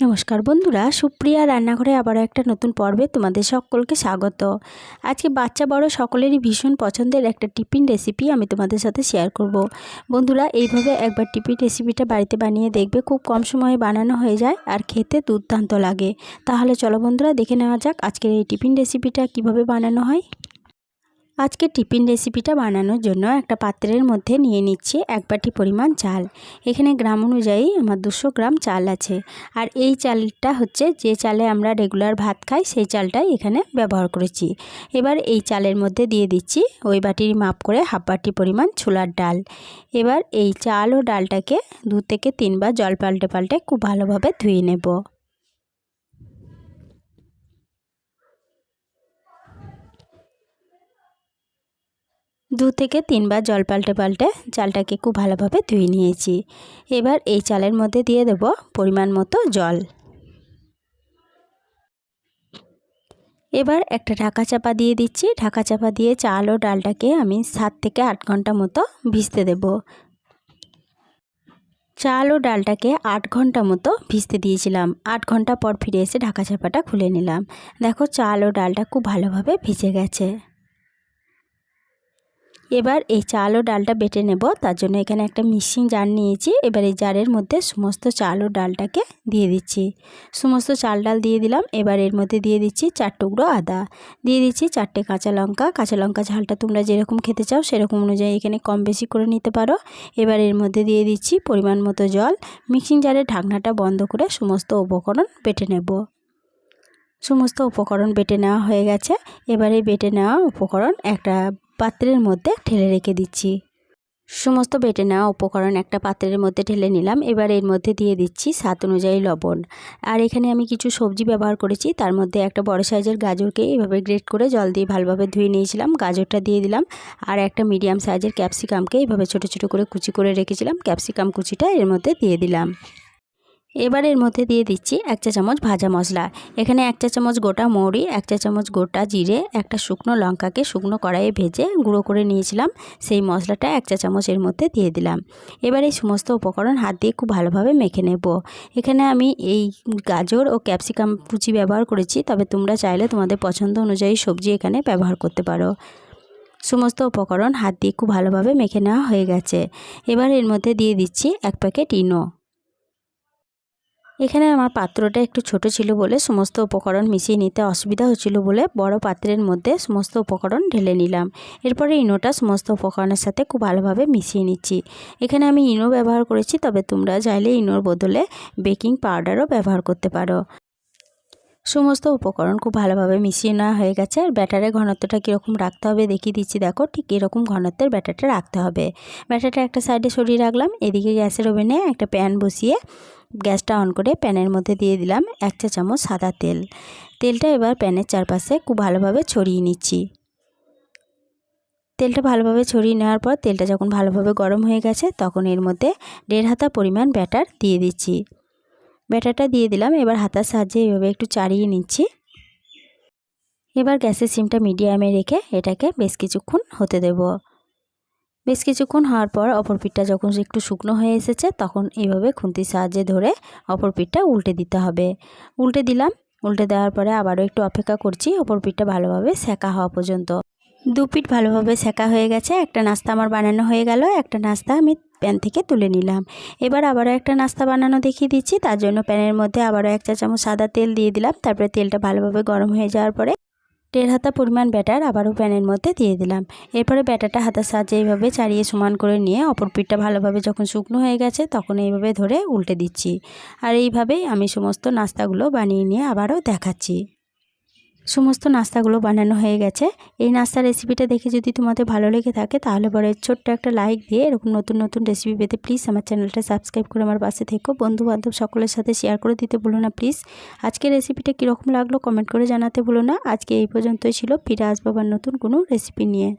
নমস্কার বন্ধুরা, সুপ্রিয়া রান্নাঘরে আবারও একটা নতুন পর্বে তোমাদের সকলকে স্বাগত। আজকে বাচ্চা বড় সকলেরই ভীষণ পছন্দের একটা টিফিন রেসিপি আমি তোমাদের সাথে শেয়ার করব। বন্ধুরা, এইভাবে একবার টিফিন রেসিপিটা বাড়িতে বানিয়ে দেখবে, খুব কম সময়ে বানানো হয়ে যায় আর খেতে দুর্দান্ত লাগে। তাহলে চলো বন্ধুরা, দেখে নেওয়া যাক আজকের এই টিফিন রেসিপিটা কীভাবে বানানো হয়। আজকে টিফিন রেসিপিটা বানানোর জন্য একটা পাত্রের মধ্যে নিয়ে নিচ্ছি এক বাটি পরিমাণ চাল। এখানে গ্রাম অনুযায়ী আমার দুশো গ্রাম চাল আছে। আর এই চালটা হচ্ছে যে চালে আমরা রেগুলার ভাত খাই, সেই চালটাই এখানে ব্যবহার করেছি। এবার এই চালের মধ্যে দিয়ে দিচ্ছি ওই বাটির মাপ করে হাফ বাটি পরিমাণ ছোলার ডাল। এবার এই চাল ও ডালটাকে দু থেকে তিনবার জল পাল্টে পাল্টে খুব ভালোভাবে ধুয়ে নেব। দু থেকে তিনবার জল পাল্টে পাল্টে চালটাকে খুব ভালোভাবে ধুয়ে নিয়েছি। এবার এই চালের মধ্যে দিয়ে দেব পরিমাণ মতো জল। এবার একটা ঢাকা চাপা দিয়ে দিচ্ছি। ঢাকা চাপা দিয়ে চাল ও ডালটাকে আমি সাত থেকে আট ঘণ্টা মতো ভিজতে দেব। চাল ও ডালটাকে আট ঘণ্টা মতো ভিজতে দিয়েছিলাম। আট ঘণ্টা পর ফিরে এসে ঢাকা চাপাটা খুলে নিলাম। দেখো চাল ও ডালটা খুব ভালোভাবে ভিজে গেছে। এবার এই চাল ও ডালটা বেটে নেব। তার জন্য এখানে একটা মিক্সিং জার নিয়েছি। এবার এই জারের মধ্যে সমস্ত চাল ও ডালটাকে দিয়ে দিচ্ছি। সমস্ত চাল ডাল দিয়ে দিলাম। এবার এর মধ্যে দিয়ে দিচ্ছি চার টুকরো আদা। দিয়ে দিচ্ছি চারটে কাঁচা লঙ্কা। কাঁচা লঙ্কা ঝালটা তোমরা যেরকম খেতে চাও সেরকম অনুযায়ী এখানে কম বেশি করে নিতে পারো। এবার এর মধ্যে দিয়ে দিচ্ছি পরিমাণ মতো জল। মিক্সিং জারের ঢাকনাটা বন্ধ করে সমস্ত উপকরণ বেটে নেব। সমস্ত উপকরণ বেটে নেওয়া হয়ে গেছে। এবারে বেটে নেওয়া উপকরণ একটা পাত্রের মধ্যে ঢেলে রেখে দিচ্ছি। সমস্ত বেটে নেওয়া উপকরণ একটা পাত্রের মধ্যে ঢেলে নিলাম। এবার এর মধ্যে দিয়ে দিচ্ছি স্বাদ অনুযায়ী লবণ। আর এখানে আমি কিছু সবজি ব্যবহার করেছি। তার মধ্যে একটা বড় সাইজের গাজরকে এভাবে গ্রেট করে জল দিয়ে ভালোভাবে ধুয়ে নিয়েছিলাম। গাজরটা দিয়ে দিলাম। আর একটা মিডিয়াম সাইজের ক্যাপসিকামকে এভাবে ছোট ছোট করে কুচি করে রেখেছিলাম। ক্যাপসিকাম কুচিটা এর মধ্যে দিয়ে দিলাম। এবার এর মধ্যে দিয়ে দিচ্ছি এক চা চামচ ভাজা মশলা। এখানে এক চা চামচ গোটা মৌরি, এক চা চামচ গোটা জিরে, একটা শুকনো লঙ্কাকে শুকনো কড়াইয়ে ভেজে গুঁড়ো করে নিয়েছিলাম। সেই মশলাটা এক চা চামচ এর মধ্যে দিয়ে দিলাম। এবার এই সমস্ত উপকরণ হাত দিয়ে খুব ভালোভাবে মেখে নেব। এখানে আমি এই গাজর ও ক্যাপসিকাম কুচি ব্যবহার করেছি, তবে তোমরা চাইলে তোমাদের পছন্দ অনুযায়ী সবজি এখানে ব্যবহার করতে পারো। সমস্ত উপকরণ হাত দিয়ে খুব ভালোভাবে মেখে নেওয়া হয়ে গেছে। এবার এর মধ্যে দিয়ে দিচ্ছি এক প্যাকেট ইনো। এখানে আমার পাত্রটা একটু ছোট ছিল বলে সমস্ত উপকরণ মিশিয়ে নিতে অসুবিধা হচ্ছিল বলে বড় পাত্রের মধ্যে সমস্ত উপকরণ ঢেলে নিলাম। এরপরে ইনোটা সমস্ত উপকরণের সাথে খুব ভালোভাবে মিশিয়ে নিচ্ছি। এখানে আমি ইনো ব্যবহার করেছি, তবে তোমরা চাইলে ইনোর বদলে বেকিং পাউডারও ব্যবহার করতে পারো। সমস্ত উপকরণ খুব ভালোভাবে মিশিয়ে নেওয়া হয়ে গেছে। আর ব্যাটারের ঘনত্বটা কীরকম রাখতে হবে দেখিয়ে দিচ্ছি। দেখো, ঠিক এরকম ঘনত্বের ব্যাটারটা রাখতে হবে। ব্যাটারটা একটা সাইডে সরিয়ে রাখলাম, এদিকে গ্যাসের ওভেনে একটা প্যান বসিয়ে গ্যাসটা অন করে প্যানের মধ্যে দিয়ে দিলাম এক চা চামচ সাদা তেল। তেলটা এবার প্যানের চারপাশে খুব ভালোভাবে ছড়িয়ে নিচ্ছি। তেলটা ভালোভাবে ছড়িয়ে নেওয়ার পর তেলটা যখন ভালোভাবে গরম হয়ে গেছে তখন এর মধ্যে দেড় হাতা পরিমাণ ব্যাটার দিয়ে দিচ্ছি। ব্যাটারটা দিয়ে দিলাম, এবার হাতার সাহায্যে এইভাবে একটু চাড়িয়ে নিচ্ছি। এবার গ্যাসের সিমটা মিডিয়ামে রেখে এটাকে বেশ কিছুক্ষণ হতে দেব। বেশ কিছুক্ষণ হওয়ার পর অপর পিঠটা যখন একটু শুকনো হয়ে এসেছে, তখন এইভাবে খুন্তির সাহায্যে ধরে অপর পিঠটা উল্টে দিতে হবে। উল্টে দিলাম। উল্টে দেওয়ার পরে আবারও একটু অপেক্ষা করছি, অপর পিঠটা ভালোভাবে সেকা হওয়া পর্যন্ত। দু পিঠ ভালোভাবে সেকা হয়ে গেছে। একটা নাস্তা আমার বানানো হয়ে গেল। একটা নাস্তা আমি প্যান থেকে তুলে নিলাম। এবার আবারও একটা নাস্তা বানানো দেখিয়ে দিচ্ছি। তার জন্য প্যানের মধ্যে আবারও এক চা চামচ সাদা তেল দিয়ে দিলাম। তারপরে তেলটা ভালোভাবে গরম হয়ে যাওয়ার পরে দেড় হাতা পরিমাণ ব্যাটার আবারও প্যানের মধ্যে দিয়ে দিলাম। এরপরে ব্যাটারটা হাতের সাহায্যে এইভাবে চারিয়ে সমান করে নিয়ে অপর পিঠটা ভালোভাবে যখন শুকনো হয়ে গেছে তখন এইভাবে ধরে উল্টে দিচ্ছি। আর এইভাবেই আমি সমস্ত নাস্তাগুলো বানিয়ে নিয়ে আবারও দেখাচ্ছি। সমস্ত নাস্তাগুলো বানানো হয়ে গেছে। এই নাস্তার রেসিপিটা দেখে যদি তোমাদের ভালো লেগে থাকে, তাহলে পরে ছোট্ট একটা লাইক দিয়ে এরকম নতুন নতুন রেসিপি পেতে প্লিজ আমার চ্যানেলটা সাবস্ক্রাইব করে আমার পাশে থেকো। বন্ধু বান্ধব সকলের সাথে শেয়ার করে দিতে ভুলো না প্লিজ আজকে রেসিপিটা কীরকম লাগল কমেন্ট করে জানাতে ভুলো না। আজকে এই পর্যন্তই ছিল। ফিরে আসব আবার নতুন কোনো রেসিপি নিয়ে।